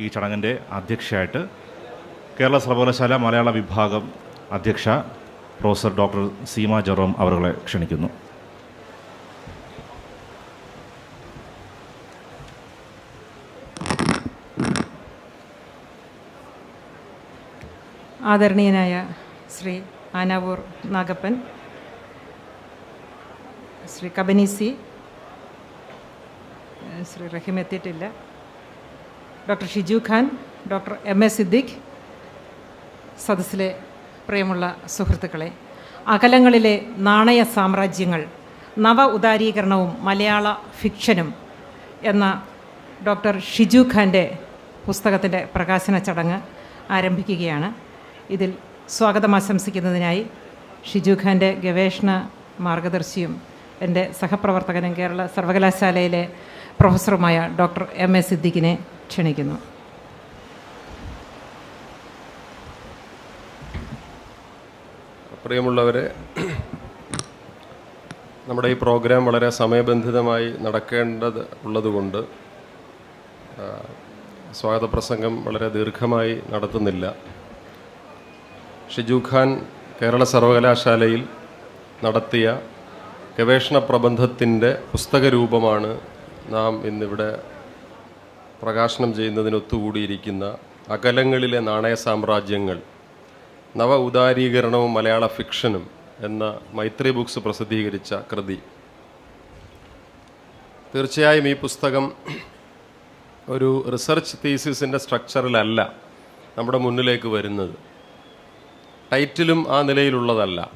ഈ ചടങ്ങിന്റെ അധ്യക്ഷയായിട്ട് കേരള സർവകലാശാല മലയാള വിഭാഗം അധ്യക്ഷ പ്രൊഫസർ ഡോക്ടർ സീമ ജെറോം അവരുകളെ ക്ഷണിക്കുന്നു. ആദരണീയനായ ശ്രീ ആനാവൂർ നാഗപ്പൻ ശ്രീ കബനീസി ശ്രീ റഹീം എത്തിയിട്ടില്ല. Doctor Shiju Khan doctor M A Siddique സദസ്സിലെ പ്രിയമുള്ള സുഹൃത്തുക്കളെ അകലങ്ങളിലെ നാണയ സാമ്രാജ്യങ്ങൾ നവ ഉദാരീകരണവും മലയാള ഫിക്ഷനും എന്ന ഡോക്ടർ ഷിജു ഖാന്റെ പുസ്തകത്തിന്റെ പ്രകാശന ചടങ്ങ് ആരംഭിക്കുകയാണ്. ഇതിൽ സ്വാഗതം ആശംസിക്കുന്നതിനായി ഷിജു ഖാന്റെ ഗവേഷണ മാർഗദർശിയും എന്റെ സഹപ്രവർത്തകനും കേരള സർവകലാശാലയിലെ പ്രൊഫസറുമായ ഡോക്ടർ എം എ സിദ്ദിഖിനെ ക്ഷണിക്കുന്നു. പ്രിയമുള്ളവരെ നമ്മുടെ ഈ പ്രോഗ്രാം വളരെ സമയബന്ധിതമായി നടക്കേണ്ടത് ഉള്ളതുകൊണ്ട് സ്വാഗത പ്രസംഗം വളരെ ദീർഘമായി നടത്തുന്നില്ല. ഷിജു ഖാൻ കേരള സർവകലാശാലയിൽ നടത്തിയ ഗവേഷണ പ്രബന്ധത്തിന്റെ പുസ്തക രൂപമാണ് നാം ഇന്നിവിടെ പ്രകാശനം ചെയ്യുന്നതിന് ഒത്തുകൂടിയിരിക്കുന്ന അകലങ്ങളിലെ നാണയ സാമ്രാജ്യങ്ങൾ നവ ഉദാരീകരണവും മലയാള ഫിക്ഷനും എന്ന മൈത്രി ബുക്സ് പ്രസിദ്ധീകരിച്ച കൃതി. തീർച്ചയായും ഈ പുസ്തകം ഒരു റിസർച്ച് തീസിസിന്റെ സ്ട്രക്ചറിലല്ല നമ്മുടെ മുന്നിലേക്ക് വരുന്നത്. ടൈറ്റിലും ആ നിലയിലുള്ളതല്ല.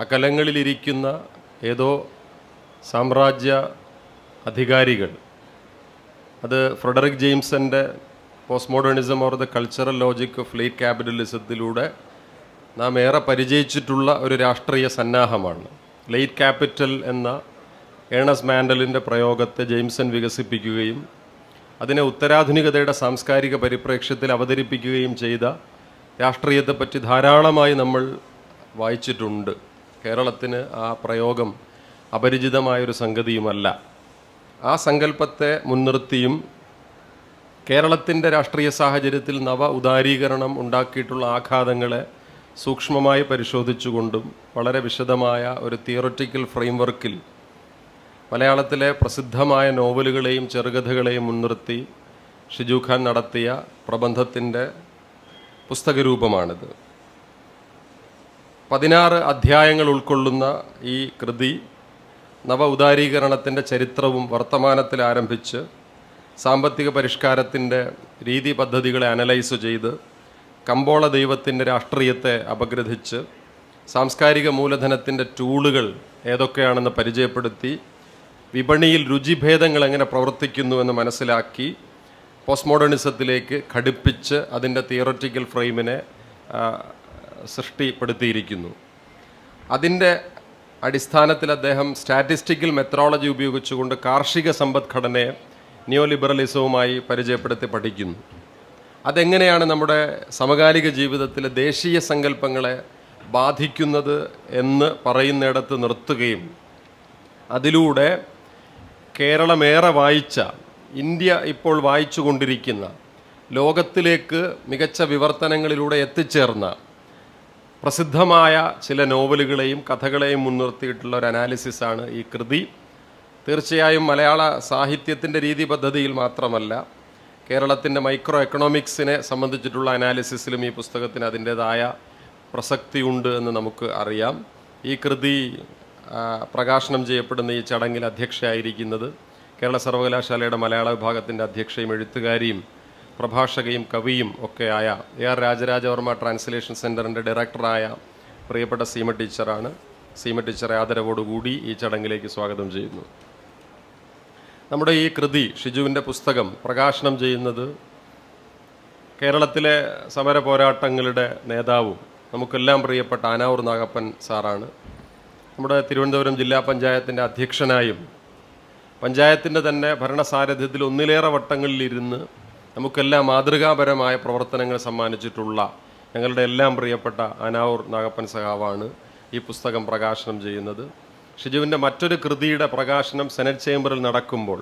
അകലങ്ങളിലിരിക്കുന്ന ഏതോ സാമ്രാജ്യ അധികാരികൾ അത് Frederick ജെയിംസിന്റെ post modernism or the cultural logic of late ക്യാപിറ്റലിസത്തിലൂടെ നാം ഏറെ പരിചയിച്ചിട്ടുള്ള ഒരു രാഷ്ട്രീയ സന്നാഹമാണ്. ലേറ്റ് ക്യാപിറ്റൽ എന്ന ഏണസ് മാൻഡലിന്റെ പ്രയോഗത്തെ ജെയിംസൺ വികസിപ്പിക്കുകയും അതിനെ ഉത്തരാധുനികതയുടെ സാംസ്കാരിക പരിപ്രേക്ഷ്യത്തിൽ അവതരിപ്പിക്കുകയും ചെയ്ത രാഷ്ട്രീയത്തെപ്പറ്റി ധാരാളമായി നമ്മൾ വായിച്ചിട്ടുണ്ട്. കേരളത്തിന് ആ പ്രയോഗം അപരിചിതമായൊരു സംഗതിയുമല്ല. ആ സങ്കല്പത്തെ മുൻനിർത്തിയും കേരളത്തിന്റെ രാഷ്ട്രീയ സാഹചര്യത്തിൽ നവ ഉദാരീകരണം ഉണ്ടാക്കിയിട്ടുള്ള ആഘാതങ്ങളെ സൂക്ഷ്മമായി പരിശോധിച്ചുകൊണ്ടും വളരെ വിശദമായ ഒരു തിയററ്റിക്കൽ ഫ്രെയിംവർക്കിൽ മലയാളത്തിലെ പ്രസിദ്ധമായ നോവലുകളെയും ചെറുകഥകളെയും മുൻനിർത്തി ഷിജു ഖാൻ നടത്തിയ പ്രബന്ധത്തിന്റെ പുസ്തകരൂപമാണിത്. പതിനാറ് അധ്യായങ്ങൾ ഉൾക്കൊള്ളുന്ന ഈ കൃതി നവ ഉദാരീകരണത്തിന്റെ ചരിത്രവും വർത്തമാനത്തിൽ ആരംഭിച്ച് സാമ്പത്തിക പരിഷ്കാരത്തിന്റെ രീതി പദ്ധതികളെ അനലൈസ് ചെയ്ത് കമ്പോള ദൈവത്തിന്റെ രാഷ്ട്രീയത്തെ അപഗ്രഥിച്ച് സാംസ്കാരിക മൂലധനത്തിന്റെ ടൂളുകൾ ഏതൊക്കെയാണെന്ന് പരിചയപ്പെടുത്തി വിപണിയിൽ രുചിഭേദങ്ങൾ എങ്ങനെ പ്രവർത്തിക്കുന്നുവെന്ന് മനസ്സിലാക്കി പോസ്റ്റ് മോഡേണിസത്തിലേക്ക് ഘടിപ്പിച്ച് അതിന്റെ തിയററ്റിക്കൽ ഫ്രെയിമിനെ സൃഷ്ടിപ്പെടുത്തിയിരിക്കുന്നു. അതിന്റെ അടിസ്ഥാനത്തിൽ അദ്ദേഹം സ്റ്റാറ്റിസ്റ്റിക്കൽ മെത്രോളജി ഉപയോഗിച്ചുകൊണ്ട് കാർഷിക സമ്പദ്ഘടനയെ നിയോ ലിബറലിസവുമായി പരിചയപ്പെടുത്തി പഠിക്കുന്നു. അതെങ്ങനെയാണ് നമ്മുടെ സമകാലിക ജീവിതത്തിലെ ദേശീയ സങ്കല്പങ്ങളെ ബാധിക്കുന്നത് എന്ന് പറയുന്നിടത്ത് നിർത്തുകയും അതിലൂടെ കേരളമേറെ വായിച്ച ഇന്ത്യ ഇപ്പോൾ വായിച്ചു കൊണ്ടിരിക്കുന്ന ലോകത്തിലേക്ക് മികച്ച വിവർത്തനങ്ങളിലൂടെ എത്തിച്ചേർന്ന പ്രസിദ്ധമായ ചില നോവലുകളെയും കഥകളെയും മുൻനിർത്തിയിട്ടുള്ള ഒരു അനാലിസിസാണ് ഈ കൃതി. തീർച്ചയായും മലയാള സാഹിത്യത്തിന്റെ രീതി പദ്ധതിയിൽ മാത്രമല്ല കേരളത്തിന്റെ മൈക്രോ എക്കണോമിക്സിനെ സംബന്ധിച്ചിട്ടുള്ള അനാലിസിസിലും ഈ പുസ്തകത്തിന് അതിന്റേതായ പ്രസക്തിയുണ്ട് എന്ന് നമുക്ക് അറിയാം. ഈ കൃതി പ്രകാശനം ചെയ്യപ്പെടുന്ന ഈ ചടങ്ങിൽ അധ്യക്ഷയായിരിക്കുന്നത് കേരള സർവകലാശാലയുടെ മലയാള വിഭാഗത്തിന്റെ അധ്യക്ഷയും എഴുത്തുകാരിയും പ്രഭാഷകയും കവിയും ഒക്കെയായ എ ആർ രാജരാജവർമ്മ ട്രാൻസ്ലേഷൻ സെന്ററിന്റെ ഡയറക്ടറായ പ്രിയപ്പെട്ട സീമ ടീച്ചറാണ്. സീമ ടീച്ചറെ ആദരവോടുകൂടി ഈ ചടങ്ങിലേക്ക് സ്വാഗതം ചെയ്യുന്നു. നമ്മുടെ ഈ കൃതി ഷിജുവിന്റെ പുസ്തകം പ്രകാശനം ചെയ്യുന്നത് കേരളത്തിലെ സമര പോരാട്ടങ്ങളുടെ നേതാവും നമുക്കെല്ലാം പ്രിയപ്പെട്ട ആനാവൂർ നാഗപ്പൻ സാറാണ്. നമ്മുടെ തിരുവനന്തപുരം ജില്ലാ പഞ്ചായത്തിന്റെ അധ്യക്ഷനായും പഞ്ചായത്തിന്റെ തന്നെ ഭരണസാരഥ്യത്തിൽ ഒന്നിലേറെ വട്ടങ്ങളിലിരുന്ന് നമുക്കെല്ലാം മാതൃകാപരമായ പ്രവർത്തനങ്ങൾ സമ്മാനിച്ചിട്ടുള്ള ഞങ്ങളുടെ എല്ലാം പ്രിയപ്പെട്ട അനാവൂർ നാഗപ്പൻ സഹാവാണ് ഈ പുസ്തകം പ്രകാശനം ചെയ്യുന്നത്. ഷിജുവിന്റെ മറ്റൊരു കൃതിയുടെ പ്രകാശനം സെനറ്റ് ചേംബറിൽ നടക്കുമ്പോൾ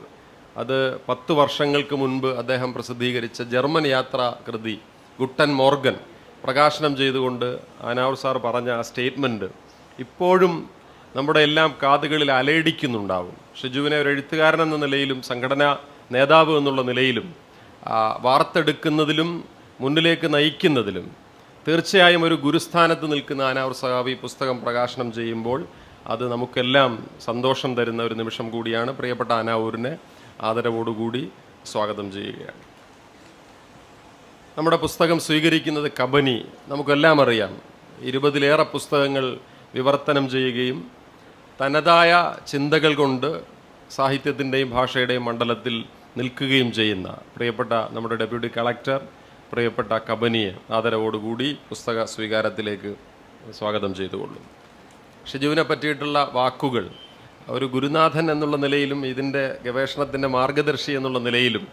അത് പത്ത് വർഷങ്ങൾക്ക് മുൻപ് അദ്ദേഹം പ്രസിദ്ധീകരിച്ച ജർമ്മൻ യാത്രാ കൃതി ഗുട്ടൻ മോർഗൻ പ്രകാശനം ചെയ്തുകൊണ്ട് അനാവൂർ സാർ പറഞ്ഞ ആ സ്റ്റേറ്റ്മെന്റ് ഇപ്പോഴും നമ്മുടെ എല്ലാം കാതുകളിൽ അലയടിക്കുന്നുണ്ടാവും. ഷിജുവിനെ ഒരു എഴുത്തുകാരൻ എന്ന നിലയിലും സംഘടനാ നേതാവ് എന്നുള്ള നിലയിലും വാർത്തെടുക്കുന്നതിലും മുന്നിലേക്ക് നയിക്കുന്നതിലും തീർച്ചയായും ഒരു ഗുരുസ്ഥാനത്ത് നിൽക്കുന്ന അനാവർ സഹാബി പുസ്തകം പ്രകാശനം ചെയ്യുമ്പോൾ അത് നമുക്കെല്ലാം സന്തോഷം തരുന്ന ഒരു നിമിഷം കൂടിയാണ്. പ്രിയപ്പെട്ട ആനാവൂരിനെ ആദരവോടുകൂടി സ്വാഗതം ചെയ്യുകയാണ്. നമ്മുടെ പുസ്തകം സ്വീകരിക്കുന്നത് കബനി. നമുക്കെല്ലാം അറിയാം. ഇരുപതിലേറെ പുസ്തകങ്ങൾ വിവർത്തനം ചെയ്യുകയും തനതായ ചിന്തകൾ കൊണ്ട് സാഹിത്യത്തിന്റെയും ഭാഷയുടെയും മണ്ഡലത്തിൽ നിൽക്കുകയും ചെയ്യുന്ന പ്രിയപ്പെട്ട നമ്മുടെ ഡെപ്യൂട്ടി കളക്ടർ പ്രിയപ്പെട്ട കബനിയെ ആദരവോടുകൂടി പുസ്തക സ്വീകാരത്തിലേക്ക് സ്വാഗതം ചെയ്തുകൊള്ളും ഷിജുവിനെ പറ്റിയിട്ടുള്ള വാക്കുകൾ ഒരു ഗുരുനാഥൻ എന്നുള്ള നിലയിലും ഇതിന്റെ ഗവേഷണത്തിന്റെ മാർഗദർശി എന്നുള്ള നിലയിലും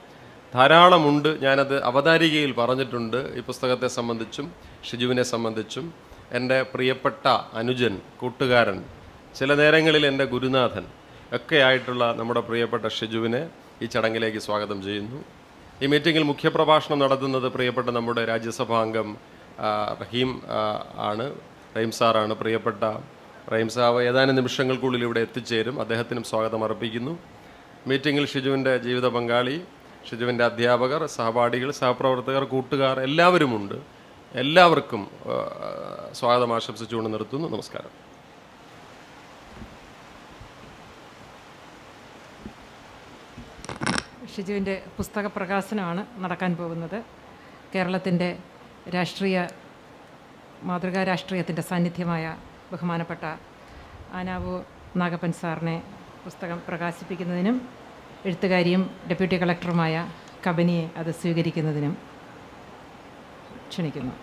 ധാരാളമുണ്ട്. ഞാനത് അവതാരികയിൽ പറഞ്ഞിട്ടുണ്ട്. ഈ പുസ്തകത്തെ സംബന്ധിച്ചും ഷിജുവിനെ സംബന്ധിച്ചും. എന്റെ പ്രിയപ്പെട്ട അനുജൻ കൂട്ടുകാരൻ ചില നേരങ്ങളിൽ എന്റെ ഗുരുനാഥൻ ഒക്കെ ആയിട്ടുള്ള നമ്മുടെ പ്രിയപ്പെട്ട ഷിജുവിനെ ഈ ചടങ്ങിലേക്ക് സ്വാഗതം ചെയ്യുന്നു. ഈ മീറ്റിംഗിൽ മുഖ്യപ്രഭാഷണം നടത്തുന്നത് പ്രിയപ്പെട്ട നമ്മുടെ രാജ്യസഭാംഗം റഹീം ആണ്. റഹീം സാറാണ് പ്രിയപ്പെട്ട. റഹീം സാവ് ഏതാനും നിമിഷങ്ങൾക്കുള്ളിൽ ഇവിടെ എത്തിച്ചേരും. അദ്ദേഹത്തിനും സ്വാഗതം അർപ്പിക്കുന്നു. മീറ്റിംഗിൽ ഷിജുവിന്റെ ജീവിത പങ്കാളി ഷിജുവിന്റെ അധ്യാപകർ സഹപാഠികൾ സഹപ്രവർത്തകർ കൂട്ടുകാർ എല്ലാവരുമുണ്ട്. എല്ലാവർക്കും സ്വാഗതം ആശംസിച്ചുകൊണ്ട് നിർത്തുന്നു. നമസ്കാരം. ഷിജുവിന്റെ പുസ്തക പ്രകാശനമാണ് നടക്കാൻ പോകുന്നത്. കേരളത്തിന്റെ രാഷ്ട്രീയ മാതൃകാ രാഷ്ട്രീയത്തിന്റെ സാന്നിധ്യമായ ബഹുമാനപ്പെട്ട ആനാവു നാഗപ്പൻ സാറിനെ പുസ്തകം പ്രകാശിപ്പിക്കുന്നതിനും എഴുത്തുകാരിയും ഡെപ്യൂട്ടി കളക്ടറുമായ കബനിയെ അത് സ്വീകരിക്കുന്നതിനും ക്ഷണിക്കുന്നു.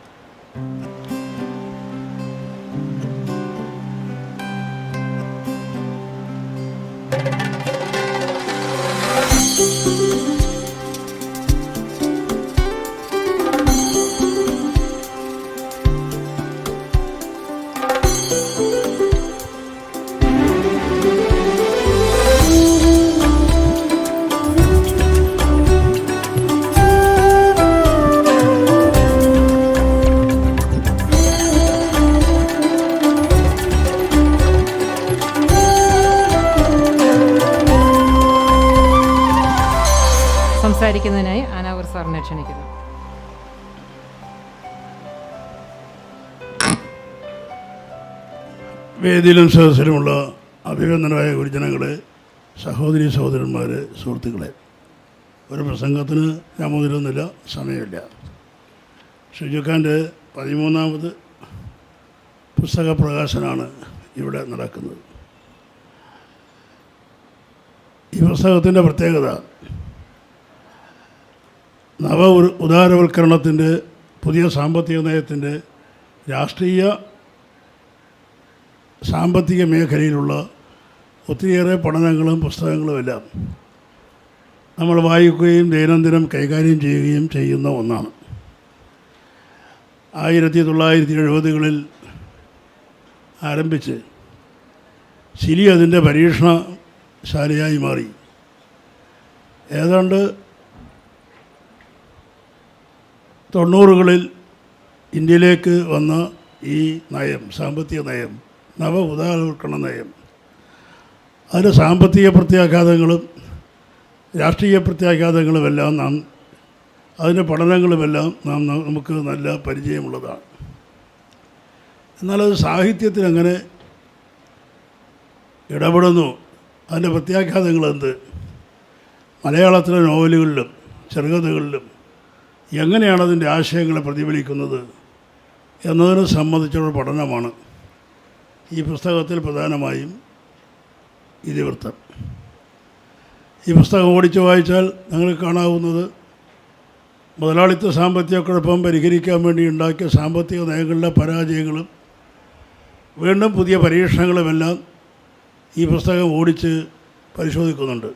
സംസാരിക്കുന്നതിനായി ആനാവൂർ സാറിനെ ക്ഷണിക്കുന്നു. വേദിയിലും സദസ്സിലുമുള്ള അഭിനന്ദനായ ഗുരുജനങ്ങളെ സഹോദരി സഹോദരന്മാർ സുഹൃത്തുക്കളെ ഒരു പ്രസംഗത്തിന് ഞാൻ മുതിരുന്നില്ല സമയമില്ല. ഷുജുഖാന്റെ പതിമൂന്നാമത് പുസ്തക പ്രകാശനമാണ് ഇവിടെ നടക്കുന്നത്. ഈ പുസ്തകത്തിന്റെ പ്രത്യേകത നവ ഉദാരവൽക്കരണത്തിന്റെ പുതിയ സാമ്പത്തിക നയത്തിന്റെ രാഷ്ട്രീയ സാമ്പത്തിക മേഖലയിലുള്ള ഒത്തിരിയേറെ പഠനങ്ങളും പുസ്തകങ്ങളും എല്ലാം നമ്മൾ വായിക്കുകയും ദൈനംദിനം കൈകാര്യം ചെയ്യുകയും ചെയ്യുന്ന ഒന്നാണ്. ആയിരത്തി തൊള്ളായിരത്തി എഴുപതുകളിൽ ആരംഭിച്ച് ചിലി അതിന്റെ പരീക്ഷണശാലയായി മാറി. ഏതാണ്ട് തൊണ്ണൂറുകളിൽ ഇന്ത്യയിലേക്ക് വന്ന ഈ നയം സാമ്പത്തിക നയം നവ ഉദാഹരണ നയം അതിന്റെ സാമ്പത്തിക പ്രത്യാഘാതങ്ങളും രാഷ്ട്രീയ പ്രത്യാഘാതങ്ങളുമെല്ലാം നാം അതിന്റെ പഠനങ്ങളുമെല്ലാം നാം നമുക്ക് നല്ല പരിചയമുള്ളതാണ്. എന്നാലത് സാഹിത്യത്തിൽ അങ്ങനെ ഇടപെടുന്നു. അതിന്റെ പ്രത്യാഘാതങ്ങൾ എന്ത് മലയാളത്തിലെ നോവലുകളിലും ചെറുകഥകളിലും എങ്ങനെയാണ് അതിന്റെ ആശയങ്ങളെ പ്രതിഫലിക്കുന്നത് എന്നതിനെ സംബന്ധിച്ചുള്ള പഠനമാണ് ഈ പുസ്തകത്തിൽ പ്രധാനമായും ഇതിവൃത്തം. ഈ പുസ്തകം ഓടിച്ചു വായിച്ചാൽ നിങ്ങൾക്ക് കാണാവുന്നത് മുതലാളിത്ത സാമ്പത്തിക കുഴപ്പം പരിഹരിക്കാൻ വേണ്ടി ഉണ്ടാക്കിയ സാമ്പത്തിക നയങ്ങളുടെ പരാജയങ്ങളും വീണ്ടും പുതിയ പരീക്ഷണങ്ങളുമെല്ലാം ഈ പുസ്തകം ഓടിച്ച് പരിശോധിക്കുന്നുണ്ട്.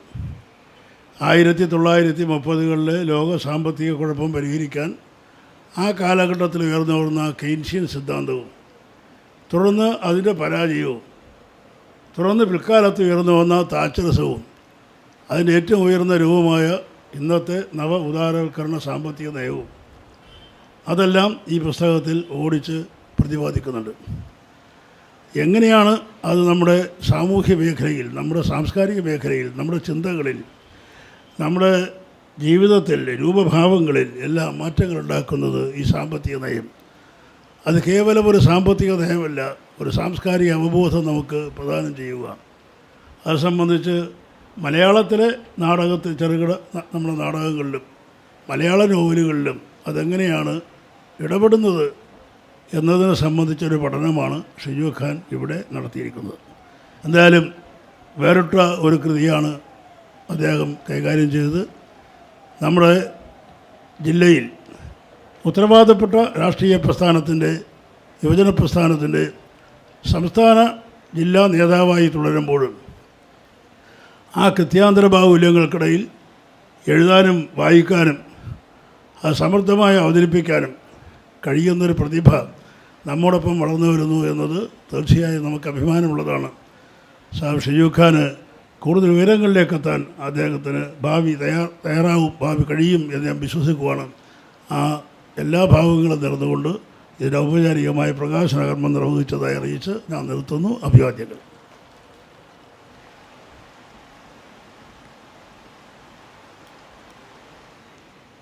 ആയിരത്തി തൊള്ളായിരത്തി മുപ്പതുകളിലെ ലോക സാമ്പത്തിക കുഴപ്പം പരിഹരിക്കാൻ ആ കാലഘട്ടത്തിൽ ഉയർന്നു വരുന്ന കെയ്ൻഷ്യൻ സിദ്ധാന്തവും തുടർന്ന് അതിന്റെ പരാജയവും തുടർന്ന് പിൽക്കാലത്ത് ഉയർന്നു വന്ന താച്ചരസവും അതിന്റെ ഏറ്റവും ഉയർന്ന രൂപമായ ഇന്നത്തെ നവ ഉദാരവൽക്കരണ സാമ്പത്തിക നയവും അതെല്ലാം ഈ പുസ്തകത്തിൽ ഓടിച്ച് പ്രതിപാദിക്കുന്നുണ്ട്. എങ്ങനെയാണ് അത് നമ്മുടെ സാമൂഹ്യ മേഖലയിൽ നമ്മുടെ സാംസ്കാരിക മേഖലയിൽ നമ്മുടെ ചിന്തകളിൽ നമ്മുടെ ജീവിതത്തിൽ രൂപഭാവങ്ങളിൽ എല്ലാം മാറ്റങ്ങളുണ്ടാക്കുന്നത് ഈ സാമ്പത്തിക നയം. അത് കേവലം ഒരു സാമ്പത്തിക നയമല്ല ഒരു സാംസ്കാരിക അവബോധം നമുക്ക് പ്രദാനം ചെയ്യുക. അത് സംബന്ധിച്ച് മലയാളത്തിലെ നാടകത്തിൽ ചെറുകിട നമ്മുടെ നാടകങ്ങളിലും മലയാള നോവലുകളിലും അതെങ്ങനെയാണ് ഇടപെടുന്നത് എന്നതിനെ സംബന്ധിച്ചൊരു പഠനമാണ് ഷിജു ഖാൻ ഇവിടെ നടത്തിയിരിക്കുന്നത്. എന്തായാലും വേറിട്ട ഒരു കൃതിയാണ് അദ്ദേഹം കൈകാര്യം ചെയ്തത് നമ്മുടെ ജില്ലയിൽ ഉത്തരവാദപ്പെട്ട രാഷ്ട്രീയ പ്രസ്ഥാനത്തിന്റെ യുവജന പ്രസ്ഥാനത്തിന്റെ സംസ്ഥാന ജില്ലാ നേതാവായി തുടരുമ്പോഴും ആ കൃത്യാന്തര ബാഹുല്യങ്ങൾക്കിടയിൽ എഴുതാനും വായിക്കാനും അത് സമർത്ഥമായി അവതരിപ്പിക്കാനും കഴിയുന്നൊരു പ്രതിഭ നമ്മോടൊപ്പം വളർന്നു വരുന്നു എന്നത് തീർച്ചയായും നമുക്ക് അഭിമാനമുള്ളതാണ്. സാബ് ഷിജു കൂടുതൽ ഉയരങ്ങളിലേക്കെത്താൻ അദ്ദേഹത്തിന് ഭാവി തയ്യാർ തയ്യാറാവും ഭാവി കഴിയും എന്ന് ഞാൻ വിശ്വസിക്കുവാണ്. ആ എല്ലാ ഭാവങ്ങളും നിറന്നുകൊണ്ട് ഇതിന്റെ ഔപചാരികമായ പ്രകാശന കർമ്മം നിർവഹിച്ചതായി അറിയിച്ച് ഞാൻ നിർത്തുന്നു. അഭിവാദ്യങ്ങൾ.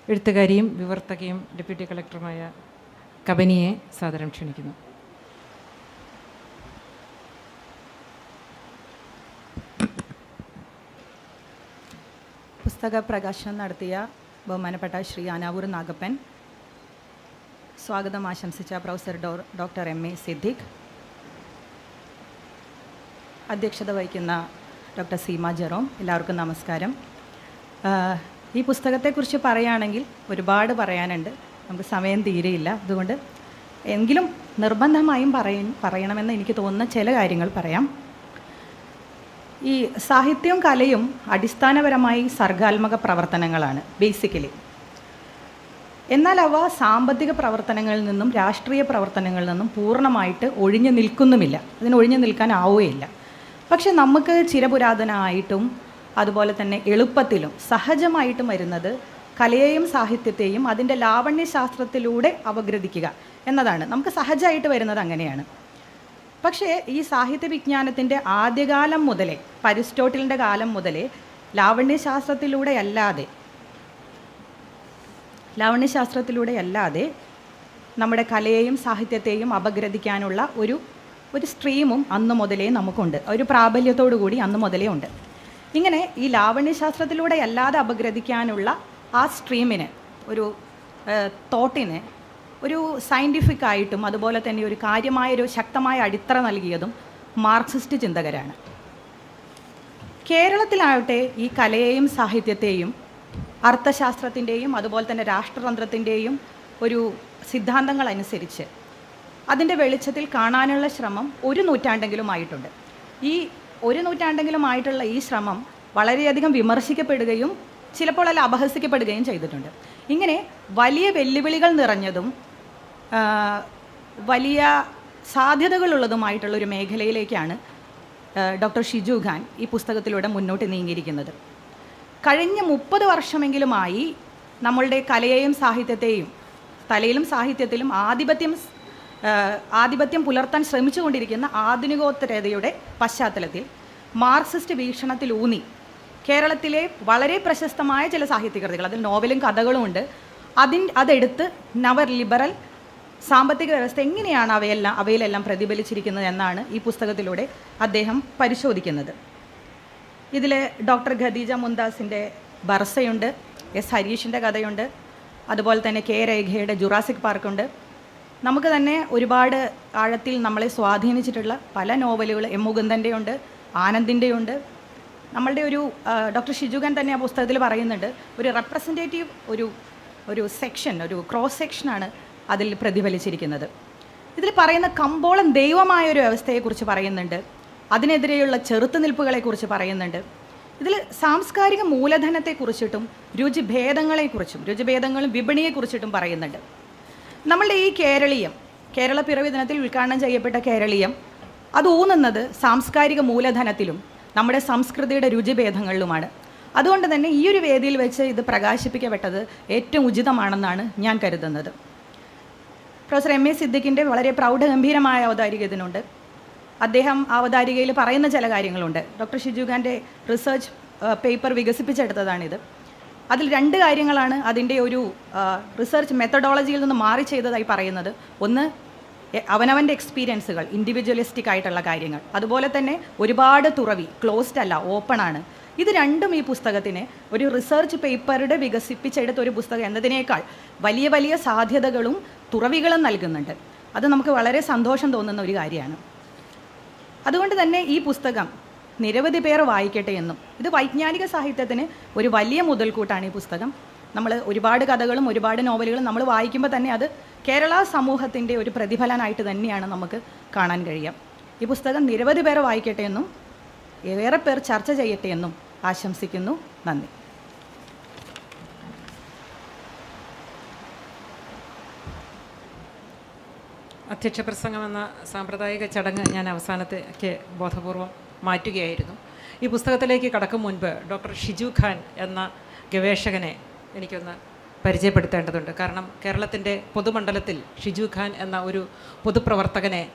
എഴുത്തുകാരിയും വിവർത്തകയും ഡെപ്യൂട്ടി കളക്ടറുമായ കബനിയെ സാദരം ക്ഷണിക്കുന്നു. പുസ്തക പ്രകാശനം നടത്തിയ ബഹുമാനപ്പെട്ട ശ്രീ അനാവൂർ നാഗപ്പൻ. സ്വാഗതം ആശംസിച്ച professor Dr doctor M A Siddique. അധ്യക്ഷത വഹിക്കുന്ന ഡോക്ടർ സീമ ജെറോം എല്ലാവർക്കും നമസ്കാരം. ഈ പുസ്തകത്തെക്കുറിച്ച് പറയുകയാണെങ്കിൽ ഒരുപാട് പറയാനുണ്ട്. നമുക്ക് സമയം തീരെയില്ല. അതുകൊണ്ട് എങ്കിലും നിർബന്ധമായും പറയ പറയണമെന്ന് എനിക്ക് തോന്നുന്ന ചില കാര്യങ്ങൾ പറയാം. ഈ സാഹിത്യവും കലയും അടിസ്ഥാനപരമായി സർഗാത്മക പ്രവർത്തനങ്ങളാണ് ബേസിക്കലി എന്നാൽ അവ സാമ്പത്തിക പ്രവർത്തനങ്ങളിൽ നിന്നും രാഷ്ട്രീയ പ്രവർത്തനങ്ങളിൽ നിന്നും പൂർണമായിട്ട് ഒഴിഞ്ഞു നിൽക്കുന്നുമില്ല. അതിന് ഒഴിഞ്ഞു നിൽക്കാനാവുകയില്ല പക്ഷെ നമുക്ക് ചിരപുരാതനമായിട്ടും അതുപോലെ തന്നെ എളുപ്പത്തിലും സഹജമായിട്ടും വരുന്നത് കലയെയും സാഹിത്യത്തെയും അതിന്റെ ലാവണ്യശാസ്ത്രത്തിലൂടെ അപഗ്രഥിക്കുക എന്നതാണ്. നമുക്ക് സഹജമായിട്ട് വരുന്നത് അങ്ങനെയാണ്. പക്ഷേ ഈ സാഹിത്യ വിജ്ഞാനത്തിന്റെ ആദ്യകാലം മുതലേ പരിസ്റ്റോട്ടിലിന്റെ കാലം മുതലേ ലാവണ്യശാസ്ത്രത്തിലൂടെ അല്ലാതെ ലാവണ്യശാസ്ത്രത്തിലൂടെ അല്ലാതെ നമ്മുടെ കലയെയും സാഹിത്യത്തെയും അപഗ്രഥിക്കാനുള്ള ഒരു ഒരു സ്ട്രീമും അന്ന് മുതലേ നമുക്കുണ്ട്. ഒരു പ്രാബല്യത്തോടു കൂടി അന്ന് മുതലേ ഉണ്ട്. ഇങ്ങനെ ഈ ലാവണ്യശാസ്ത്രത്തിലൂടെ അല്ലാതെ അപഗ്രഥിക്കാനുള്ള ആ സ്ട്രീമിന് ഒരു തോട്ടിന് ഒരു സയന്റിഫിക് ആയിട്ടും അതുപോലെ തന്നെ ഒരു കാര്യമായൊരു ശക്തമായ അടിത്തറ നൽകിയതും മാർക്സിസ്റ്റ് ചിന്തകരാണ്. കേരളത്തിലാവട്ടെ ഈ കലയെയും സാഹിത്യത്തെയും അർത്ഥശാസ്ത്രത്തിന്റെയും അതുപോലെ തന്നെ രാഷ്ട്രതന്ത്രത്തിന്റെയും ഒരു സിദ്ധാന്തങ്ങൾ അനുസരിച്ച് അതിന്റെ വെളിച്ചത്തിൽ കാണാനുള്ള ശ്രമം ഒരു നൂറ്റാണ്ടെങ്കിലും ആയിട്ടുണ്ട്. ഈ ഒരു നൂറ്റാണ്ടെങ്കിലും ആയിട്ടുള്ള ഈ ശ്രമം വളരെയധികം വിമർശിക്കപ്പെടുകയും ചിലപ്പോൾ അല്ല അപഹസിക്കപ്പെടുകയും ചെയ്തിട്ടുണ്ട്. ഇങ്ങനെ വലിയ വെല്ലുവിളികൾ നിറഞ്ഞതും വലിയ സാധ്യതകളുള്ളതുമായിട്ടുള്ളൊരു മേഖലയിലേക്കാണ് ഡോക്ടർ ഷിജു ഖാൻ ഈ പുസ്തകത്തിലൂടെ മുന്നോട്ട് നീങ്ങിയിരിക്കുന്നത്. കഴിഞ്ഞ മുപ്പത് വർഷമെങ്കിലുമായി നമ്മളുടെ കലയെയും സാഹിത്യത്തെയും കലയിലും സാഹിത്യത്തിലും ആധിപത്യം ആധിപത്യം പുലർത്താൻ ശ്രമിച്ചുകൊണ്ടിരിക്കുന്ന ആധുനികോത്തരതയുടെ പശ്ചാത്തലത്തിൽ മാർക്സിസ്റ്റ് വീക്ഷണത്തിലൂന്നി കേരളത്തിലെ വളരെ പ്രശസ്തമായ ചില സാഹിത്യകൃതികൾ അതിൽ നോവലും കഥകളും ഉണ്ട് അതിൻ അതെടുത്ത് നവർ ലിബറൽ സാമ്പത്തിക വ്യവസ്ഥ എങ്ങനെയാണ് അവയെല്ലാം അവയിലെല്ലാം പ്രതിഫലിച്ചിരിക്കുന്നത് എന്നാണ് ഈ പുസ്തകത്തിലൂടെ അദ്ദേഹം പരിശോധിക്കുന്നത്. ഇതിൽ ഡോക്ടർ ഖദീജ മുന്താസിന്റെ ബർസയുണ്ട് എസ് ഹരീഷിന്റെ കഥയുണ്ട് അതുപോലെ തന്നെ കെ രേഖയുടെ ജുറാസിക് പാർക്കുണ്ട്. നമുക്ക് തന്നെ ഒരുപാട് ആഴത്തിൽ നമ്മളെ സ്വാധീനിച്ചിട്ടുള്ള പല നോവലുകൾ എം മുകുന്ദന്റെ ഉണ്ട് ആനന്ദിന്റെ ഉണ്ട് നമ്മളുടെ ഒരു ഡോക്ടർ ഷിജുഗൻ തന്നെ ആ പുസ്തകത്തിൽ പറയുന്നുണ്ട് ഒരു റെപ്രസെന്റേറ്റീവ് ഒരു ഒരു സെക്ഷൻ ഒരു ക്രോസ് സെക്ഷനാണ് അതിൽ പ്രതിഫലിച്ചിരിക്കുന്നത്. ഇതിൽ പറയുന്ന കമ്പോളം ദൈവമായ ഒരു വ്യവസ്ഥയെക്കുറിച്ച് പറയുന്നുണ്ട്. അതിനെതിരെയുള്ള ചെറുത്തുനിൽപ്പുകളെക്കുറിച്ച് പറയുന്നുണ്ട്. ഇതിൽ സാംസ്കാരിക മൂലധനത്തെക്കുറിച്ചിട്ടും രുചിഭേദങ്ങളെക്കുറിച്ചും രുചിഭേദങ്ങളും വിപണിയെക്കുറിച്ചിട്ടും പറയുന്നുണ്ട്. നമ്മളുടെ ഈ കേരളീയം കേരള പിറവി ദിനത്തിൽ ഉദ്ഘാടനം ചെയ്യപ്പെട്ട കേരളീയം അത് ഊന്നുന്നത് സാംസ്കാരിക മൂലധനത്തിലും നമ്മുടെ സംസ്കൃതിയുടെ രുചിഭേദങ്ങളിലുമാണ്. അതുകൊണ്ട് തന്നെ ഈ ഒരു വേദിയിൽ വെച്ച് ഇത് പ്രകാശിപ്പിക്കപ്പെട്ടത് ഏറ്റവും ഉചിതമാണെന്നാണ് ഞാൻ കരുതുന്നത്. പ്രൊഫസർ എം എ സിദ്ദിഖിന്റെ വളരെ പ്രൗഢഗംഭീരമായ അവതാരിക ഇതിനുണ്ട് അദ്ദേഹം അവതാരികയിൽ പറയുന്ന ചില കാര്യങ്ങളുണ്ട്. ഡോക്ടർ ഷിജുഖാന്റെ റിസർച്ച് പേപ്പർ വികസിപ്പിച്ചെടുത്തതാണിത്. അതിൽ രണ്ട് കാര്യങ്ങളാണ് അതിന്റെ ഒരു റിസർച്ച് മെത്തഡോളജിയിൽ നിന്ന് മാറി ചെയ്തതായി പറയുന്നത്. ഒന്ന് അവനവന്റെ എക്സ്പീരിയൻസുകൾ ഇൻഡിവിജ്വലിസ്റ്റിക് ആയിട്ടുള്ള കാര്യങ്ങൾ. അതുപോലെ തന്നെ ഒരുപാട് തുറവി ക്ലോസ്ഡ് അല്ല ഓപ്പൺ ആണ്. ഇത് രണ്ടും ഈ പുസ്തകത്തിന് ഒരു റിസർച്ച് പേപ്പറുടെ വികസിപ്പിച്ചെടുത്ത ഒരു പുസ്തകം എന്നതിനേക്കാൾ വലിയ വലിയ സാധ്യതകളും തുറവികളും നൽകുന്നുണ്ട്. അത് നമുക്ക് വളരെ സന്തോഷം തോന്നുന്ന ഒരു കാര്യമാണ്. അതുകൊണ്ട് തന്നെ ഈ പുസ്തകം നിരവധി പേർ വായിക്കട്ടെ എന്നും ഇത് വൈജ്ഞാനിക സാഹിത്യത്തിന് ഒരു വലിയ മുതൽക്കൂട്ടാണ് ഈ പുസ്തകം. നമ്മൾ ഒരുപാട് കഥകളും ഒരുപാട് നോവലുകളും നമ്മൾ വായിക്കുമ്പോൾ തന്നെ അത് കേരള സമൂഹത്തിന്റെ ഒരു പ്രതിഫലനായിട്ട് തന്നെയാണ് നമുക്ക് കാണാൻ കഴിയുക ഈ പുസ്തകം നിരവധി പേർ വായിക്കട്ടെ എന്നും ഏറെ പേർ ചർച്ച ചെയ്യട്ടെ എന്നും ആശംസിക്കുന്നു. നന്ദി. അധ്യക്ഷ പ്രസംഗം എന്ന സാമ്പ്രദായിക ചടങ്ങ് ഞാൻ അവസാനത്തേക്ക് ബോധപൂർവം മാറ്റുകയായിരുന്നു. ഈ പുസ്തകത്തിലേക്ക് കടക്കും മുൻപ് ഡോക്ടർ ഷിജു ഖാൻ എന്ന ഗവേഷകനെ എനിക്കൊന്ന് പരിചയപ്പെടുത്തേണ്ടതുണ്ട്. കാരണം കേരളത്തിന്റെ പൊതുമണ്ഡലത്തിൽ ഷിജു ഖാൻ എന്ന ഒരു പൊതുപ്രവർത്തകനെ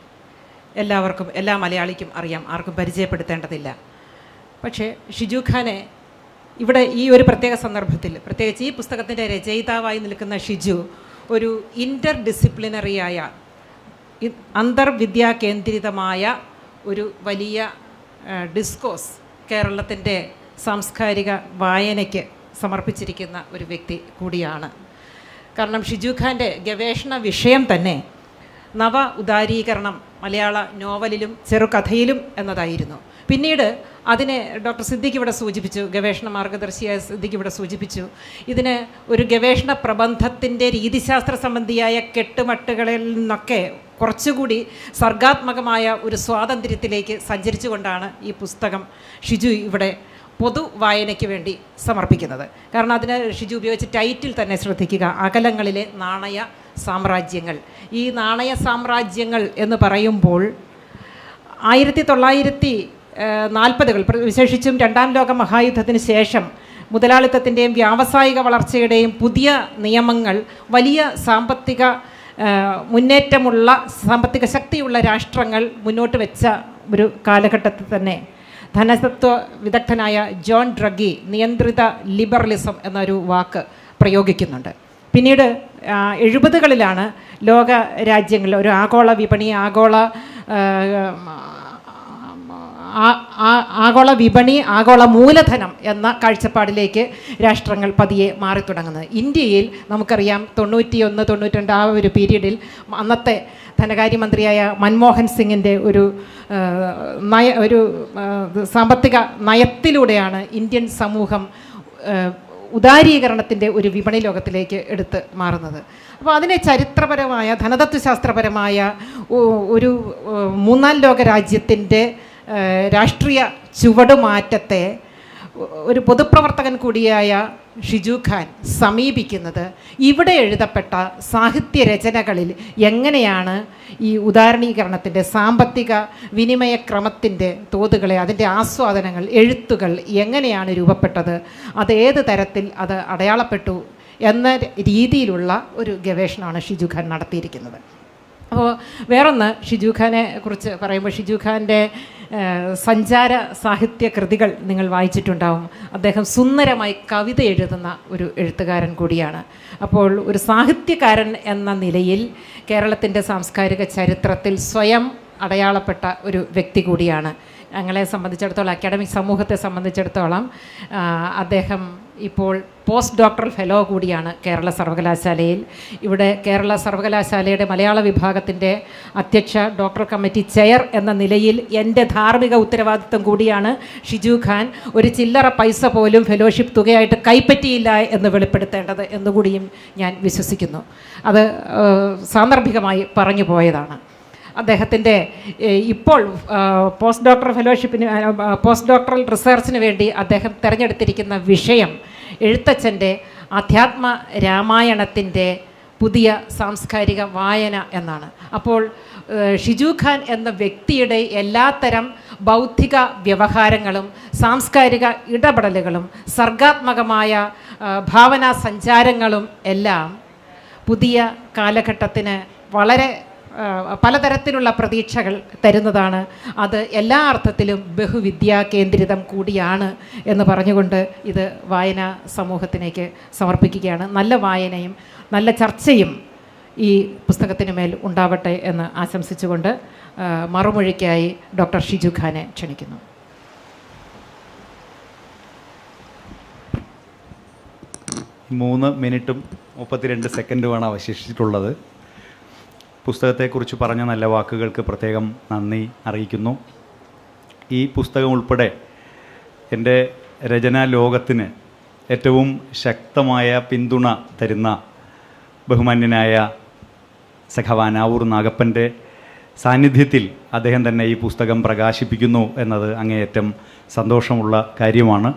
എല്ലാവർക്കും എല്ലാ മലയാളിക്കും അറിയാം. ആർക്കും പരിചയപ്പെടുത്തേണ്ടതില്ല. പക്ഷേ ഷിജു ഖാനെ ഇവിടെ ഈ ഒരു പ്രത്യേക സന്ദർഭത്തിൽ പ്രത്യേകിച്ച് ഈ പുസ്തകത്തിന്റെ രചയിതാവായി നിൽക്കുന്ന ഷിജു ഒരു ഇന്റർ ഡിസിപ്ലിനറിയായ അന്തർവിദ്യാ കേന്ദ്രിതമായ ഒരു വലിയ ഡിസ്കോസ് കേരളത്തിന്റെ സാംസ്കാരിക വായനയ്ക്ക് സമർപ്പിച്ചിരിക്കുന്ന ഒരു വ്യക്തി കൂടിയാണ്. കാരണം ഷിജു ഖാന്റെ ഗവേഷണ വിഷയം തന്നെ നവ ഉദാരീകരണം മലയാള നോവലിലും ചെറുകഥയിലും എന്നതായിരുന്നു. പിന്നീട് അതിനെ ഡോക്ടർ സിദ്ദിഖ് ഇവിടെ സൂചിപ്പിച്ചു ഗവേഷണ മാർഗദർശിയായ സിദ്ദിഖ് ഇവിടെ സൂചിപ്പിച്ചു. ഇതിന് ഒരു ഗവേഷണ പ്രബന്ധത്തിന്റെ രീതിശാസ്ത്ര സംബന്ധിയായ കെട്ടുമട്ടുകളിൽ നിന്നൊക്കെ കുറച്ചുകൂടി സർഗാത്മകമായ ഒരു സ്വാതന്ത്ര്യത്തിലേക്ക് സഞ്ചരിച്ചുകൊണ്ടാണ് ഈ പുസ്തകം ഷിജു ഇവിടെ പൊതു വായനയ്ക്ക് വേണ്ടി സമർപ്പിക്കുന്നത്. കാരണം അതിന് ഷിജു ഉപയോഗിച്ച ടൈറ്റിൽ തന്നെ ശ്രദ്ധിക്കുക. അകലങ്ങളിലെ നാണയ സാമ്രാജ്യങ്ങൾ. ഈ നാണയ സാമ്രാജ്യങ്ങൾ എന്ന് പറയുമ്പോൾ ആയിരത്തി തൊള്ളായിരത്തി നാൽപ്പതുകൾ. വിശേഷിച്ചും രണ്ടാം ലോക മഹായുദ്ധത്തിന് ശേഷം മുതലാളിത്തത്തിന്റെയും വ്യാവസായിക വളർച്ചയുടെയും പുതിയ നിയമങ്ങൾ വലിയ സാമ്പത്തിക മുന്നേറ്റമുള്ള സാമ്പത്തിക ശക്തിയുള്ള രാഷ്ട്രങ്ങൾ മുന്നോട്ട് വെച്ച ഒരു കാലഘട്ടത്തിൽ തന്നെ ധനസത്വ വിദഗ്ധനായ ജോൺ ഡ്രഗി നിയന്ത്രിത ലിബറലിസം എന്നൊരു വാക്ക് പ്രയോഗിക്കുന്നുണ്ട്. പിന്നീട് എഴുപതുകളിലാണ് ലോക രാജ്യങ്ങളിൽ ഒരു ആഗോള വിപണി ആഗോള ആഗോള വിപണി ആഗോള മൂലധനം എന്ന കാഴ്ചപ്പാടിലേക്ക് രാഷ്ട്രങ്ങൾ പതിയെ മാറി തുടങ്ങുന്നത് ഇന്ത്യയിൽ നമുക്കറിയാം തൊണ്ണൂറ്റിയൊന്ന് തൊണ്ണൂറ്റിരണ്ട് ആ ഒരു പീരീഡിൽ അന്നത്തെ ധനകാര്യമന്ത്രിയായ മൻമോഹൻ സിംഗിന്റെ ഒരു നയ ഒരു സാമ്പത്തിക നയത്തിലൂടെയാണ് ഇന്ത്യൻ സമൂഹം ഉദാരീകരണത്തിന്റെ ഒരു വിപണി ലോകത്തിലേക്ക് എടുത്ത് മാറുന്നത്. അപ്പോൾ അതിനെ ചരിത്രപരമായ ധനതത്വശാസ്ത്രപരമായ ഒരു മൂന്നാം ലോക രാജ്യത്തിന്റെ രാഷ്ട്രീയ ചുവടുമാറ്റത്തെ ഒരു പൊതുപ്രവർത്തകൻ കൂടിയായ ഷിജു ഖാൻ സമീപിക്കുന്നത് ഇവിടെ എഴുതപ്പെട്ട സാഹിത്യ രചനകളിൽ എങ്ങനെയാണ് ഈ ഉദാരണീകരണത്തിന്റെ സാമ്പത്തിക വിനിമയക്രമത്തിന്റെ തോതുകളെ അതിന്റെ ആസ്വാദനങ്ങൾ എഴുത്തുകൾ എങ്ങനെയാണ് രൂപപ്പെട്ടത് അത് ഏത് തരത്തിൽ അത് അടയാളപ്പെട്ടു എന്ന രീതിയിലുള്ള ഒരു ഗവേഷണമാണ് ഷിജു ഖാൻ നടത്തിയിരിക്കുന്നത്. അപ്പോൾ വേറൊന്ന് ഷിജു ഖാനെ കുറിച്ച് പറയുമ്പോൾ ഷിജു ഖാന്റെ സഞ്ചാര സാഹിത്യ കൃതികൾ നിങ്ങൾ വായിച്ചിട്ടുണ്ടാവും. അദ്ദേഹം സുന്ദരമായി കവിത എഴുതുന്ന ഒരു എഴുത്തുകാരൻ കൂടിയാണ്. അപ്പോൾ ഒരു സാഹിത്യകാരൻ എന്ന നിലയിൽ കേരളത്തിന്റെ സാംസ്കാരിക ചരിത്രത്തിൽ സ്വയം അടയാളപ്പെട്ട ഒരു വ്യക്തി കൂടിയാണ് ഞങ്ങളെ സംബന്ധിച്ചിടത്തോളം അക്കാഡമിക് സമൂഹത്തെ സംബന്ധിച്ചിടത്തോളം അദ്ദേഹം ഇപ്പോൾ പോസ്റ്റ് ഡോക്ടറൽ ഫെലോ കൂടിയാണ് കേരള സർവകലാശാലയിൽ. ഇവിടെ കേരള സർവകലാശാലയുടെ മലയാള വിഭാഗത്തിന്റെ അധ്യക്ഷ ഡോക്ടർ കമ്മിറ്റി ചെയർ എന്ന നിലയിൽ എന്റെ ധാർമ്മിക ഉത്തരവാദിത്വം കൂടിയാണ് ഷിജു ഖാൻ. ഒരു ചില്ലറ പൈസ പോലും ഫെലോഷിപ്പ് തുകയായിട്ട് കൈപ്പറ്റിയില്ല എന്ന് വെളിപ്പെടുത്തേണ്ടത് എന്നുകൂടിയും ഞാൻ വിശ്വസിക്കുന്നു. അത് സാന്ദർഭികമായി പറഞ്ഞു പോയതാണ്. അദ്ദേഹത്തിന്റെ ഇപ്പോൾ പോസ്റ്റ് ഡോക്ടർ ഫെലോഷിപ്പിന് പോസ്റ്റ് ഡോക്ടറൽ റിസർച്ചിന് വേണ്ടി അദ്ദേഹം തിരഞ്ഞെടുത്തിരിക്കുന്ന വിഷയം എഴുത്തച്ഛന്റെ അധ്യാത്മ രാമായണത്തിന്റെ പുതിയ സാംസ്കാരിക വായന എന്നാണ്. അപ്പോൾ ഷിജു ഖാൻ എന്ന വ്യക്തിയുടെ എല്ലാത്തരം ബൗദ്ധിക വ്യവഹാരങ്ങളും സാംസ്കാരിക ഇടപെടലുകളും സർഗാത്മകമായ ഭാവനാ സഞ്ചാരങ്ങളും എല്ലാം പുതിയ കാലഘട്ടത്തിന് വളരെ പലതരത്തിലുള്ള പ്രതീക്ഷകൾ തരുന്നതാണ്. അത് എല്ലാ അർത്ഥത്തിലും ബഹുവിദ്യാ കേന്ദ്രിതം കൂടിയാണ് എന്ന് പറഞ്ഞുകൊണ്ട് ഇത് വായന സമൂഹത്തിലേക്ക് സമർപ്പിക്കുകയാണ്. നല്ല വായനയും നല്ല ചർച്ചയും ഈ പുസ്തകത്തിന് മേൽ ഉണ്ടാവട്ടെ എന്ന് ആശംസിച്ചുകൊണ്ട് മറുമൊഴിക്കായി ഡോക്ടർ ഷിജു ഖാനെ ക്ഷണിക്കുന്നു. മൂന്ന് മിനിറ്റും മുപ്പത്തിരണ്ട് സെക്കൻഡുമാണ് അവശേഷിച്ചിട്ടുള്ളത്. പുസ്തകത്തെക്കുറിച്ച് പറഞ്ഞ നല്ല വാക്കുകൾക്ക് പ്രത്യേകം നന്ദി അറിയിക്കുന്നു. ഈ പുസ്തകം ഉൾപ്പെടെ എന്റെ രചനാ ലോകത്തിന് ഏറ്റവും ശക്തമായ പിന്തുണ തരുന്ന ബഹുമാന്യനായ സഖവാനാവൂർ നാഗപ്പന്റെ സാന്നിധ്യത്തിൽ അദ്ദേഹം തന്നെ ഈ പുസ്തകം പ്രകാശിപ്പിക്കുന്നു എന്നത് അങ്ങേയറ്റം സന്തോഷമുള്ള കാര്യമാണ്.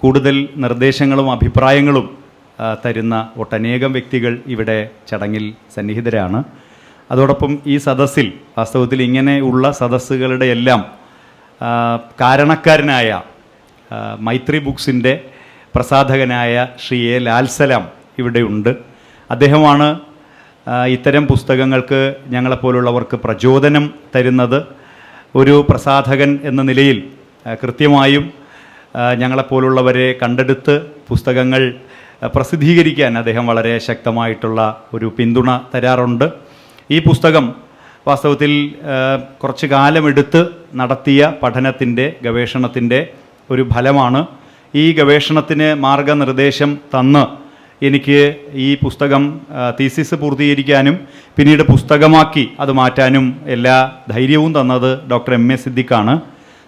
കൂടുതൽ നിർദ്ദേശങ്ങളും അഭിപ്രായങ്ങളും തരുന്ന ഒട്ടനേകം വ്യക്തികൾ ഇവിടെ ചടങ്ങിൽ സന്നിഹിതരാണ്. അതോടൊപ്പം ഈ സദസ്സിൽ വാസ്തവത്തിൽ ഇങ്ങനെയുള്ള സദസ്സുകളുടെ എല്ലാം കാരണക്കാരനായ മൈത്രി ബുക്സിന്റെ പ്രസാധകനായ ശ്രീ എ ലാൽസലാം ഇവിടെയുണ്ട് അദ്ദേഹമാണ് ഇത്തരം പുസ്തകങ്ങൾക്ക് ഞങ്ങളെപ്പോലുള്ളവർക്ക് പ്രചോദനം തരുന്നത്. ഒരു പ്രസാധകൻ എന്ന നിലയിൽ കൃത്യമായും ഞങ്ങളെപ്പോലുള്ളവരെ കണ്ടെടുത്ത് പുസ്തകങ്ങൾ പ്രസിദ്ധീകരിക്കാൻ അദ്ദേഹം വളരെ ശക്തമായിട്ടുള്ള ഒരു പിന്തുണ തരാറുണ്ട്. ഈ പുസ്തകം വാസ്തവത്തിൽ കുറച്ച് കാലമെടുത്ത് നടത്തിയ പഠനത്തിന്റെ ഗവേഷണത്തിന്റെ ഒരു ഫലമാണ്. ഈ ഗവേഷണത്തിന് മാർഗനിർദ്ദേശം തന്ന് എനിക്ക് ഈ പുസ്തകം തീസിസ് പൂർത്തീകരിക്കാനും പിന്നീട് പുസ്തകമാക്കി അത് മാറ്റാനും എല്ലാ ധൈര്യവും തന്നത് ഡോക്ടർ എം എ സിദ്ദിഖാണ്.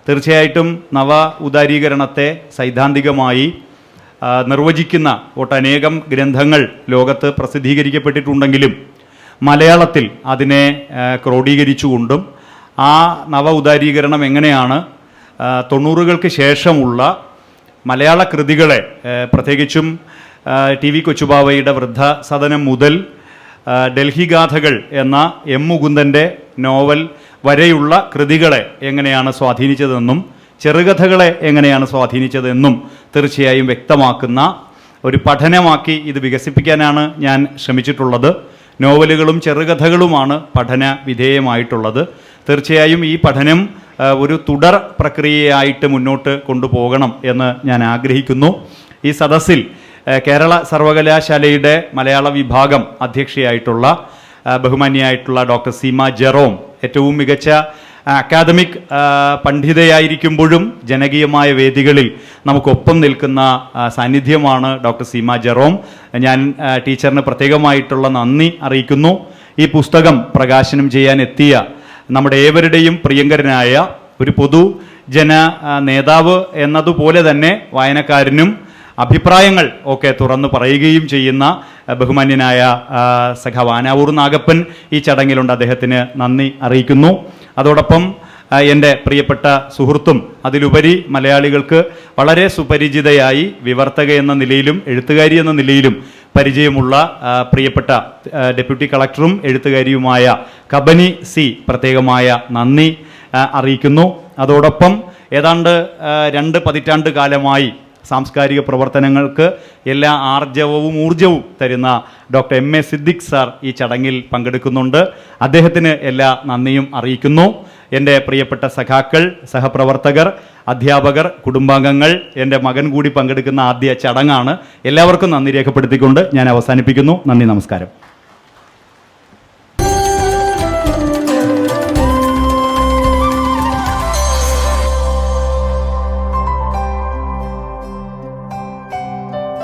തീർച്ചയായിട്ടും നവ ഉദാരീകരണത്തെ സൈദ്ധാന്തികമായി നിർവചിക്കുന്ന ഒട്ടനേകം ഗ്രന്ഥങ്ങൾ ലോകത്ത് പ്രസിദ്ധീകരിക്കപ്പെട്ടിട്ടുണ്ടെങ്കിലും മലയാളത്തിൽ അതിനെ ക്രോഡീകരിച്ചുകൊണ്ടും ആ നവ ഉദാരീകരണം എങ്ങനെയാണ് തൊണ്ണൂറുകൾക്ക് ശേഷമുള്ള മലയാള കൃതികളെ പ്രത്യേകിച്ചും ടി വി കൊച്ചുബാവയുടെ വൃദ്ധസദനം മുതൽ ആ, ഡൽഹി ഗാഥകൾ എന്ന എം മുകുന്ദന്റെ നോവൽ വരെയുള്ള കൃതികളെ എങ്ങനെയാണ് സ്വാധീനിച്ചതെന്നും ചെറുകഥകളെ എങ്ങനെയാണ് സ്വാധീനിച്ചതെന്നും തീർച്ചയായും വ്യക്തമാക്കുന്ന ഒരു പഠനമാക്കി ഇത് വികസിപ്പിക്കാനാണ് ഞാൻ ശ്രമിച്ചിട്ടുള്ളത്. നോവലുകളും ചെറുകഥകളുമാണ് പഠന വിധേയമായിട്ടുള്ളത്. തീർച്ചയായും ഈ പഠനം ഒരു തുടർ പ്രക്രിയയായിട്ട് മുന്നോട്ട് കൊണ്ടുപോകണം എന്ന് ഞാൻ ആഗ്രഹിക്കുന്നു. ഈ സദസ്സിൽ കേരള സർവകലാശാലയുടെ മലയാള വിഭാഗം അധ്യക്ഷയായിട്ടുള്ള ബഹുമാന്യായിട്ടുള്ള ഡോക്ടർ സീമ ജെറോം ഏറ്റവും മികച്ച അക്കാദമിക് പണ്ഡിതയായിരിക്കുമ്പോഴും ജനകീയമായ വേദികളിൽ നമുക്കൊപ്പം നിൽക്കുന്ന സാന്നിധ്യമാണ് ഡോക്ടർ സീമ ജെറോം. ഞാൻ ടീച്ചറിന് പ്രത്യേകമായിട്ടുള്ള നന്ദി അറിയിക്കുന്നു. ഈ പുസ്തകം പ്രകാശനം ചെയ്യാൻ എത്തിയ നമ്മുടെ ഏവരുടെയും പ്രിയങ്കരനായ ഒരു പൊതു ജന നേതാവ് എന്നതുപോലെ തന്നെ വായനക്കാരനും അഭിപ്രായങ്ങൾ ഒക്കെ തുറന്നു പറയുകയും ചെയ്യുന്ന ബഹുമാന്യനായ സഖാവ് നാഗപ്പൻ ഈ ചടങ്ങിലുണ്ട്. അദ്ദേഹത്തിന് നന്ദി അറിയിക്കുന്നു. അതോടൊപ്പം എന്റെ പ്രിയപ്പെട്ട സുഹൃത്തും അതിലുപരി മലയാളികൾക്ക് വളരെ സുപരിചിതയായി വിവർത്തക എന്ന നിലയിലും എഴുത്തുകാരി എന്ന നിലയിലും പരിചയമുള്ള പ്രിയപ്പെട്ട ഡെപ്യൂട്ടി കളക്ടറും എഴുത്തുകാരിയുമായ കബനി സി പ്രത്യേകമായ നന്ദി അറിയിക്കുന്നു. അതോടൊപ്പം ഏതാണ്ട് രണ്ട് പതിറ്റാണ്ട് കാലമായി സാംസ്കാരിക പ്രവർത്തനങ്ങൾക്ക് എല്ലാ ആർജവവും ഊർജവും തരുന്ന doctor M A Siddique sir ഈ ചടങ്ങിൽ പങ്കെടുക്കുന്നുണ്ട്. അദ്ദേഹത്തിന് എല്ലാ നന്ദിയും അറിയിക്കുന്നു. എന്റെ പ്രിയപ്പെട്ട സഖാക്കൾ സഹപ്രവർത്തകർ അധ്യാപകർ കുടുംബാംഗങ്ങൾ എന്റെ മകൻ കൂടി പങ്കെടുക്കുന്ന ആദ്യ ചടങ്ങാണ്. എല്ലാവർക്കും നന്ദി രേഖപ്പെടുത്തിക്കൊണ്ട് ഞാൻ അവസാനിപ്പിക്കുന്നു. നന്ദി നമസ്കാരം.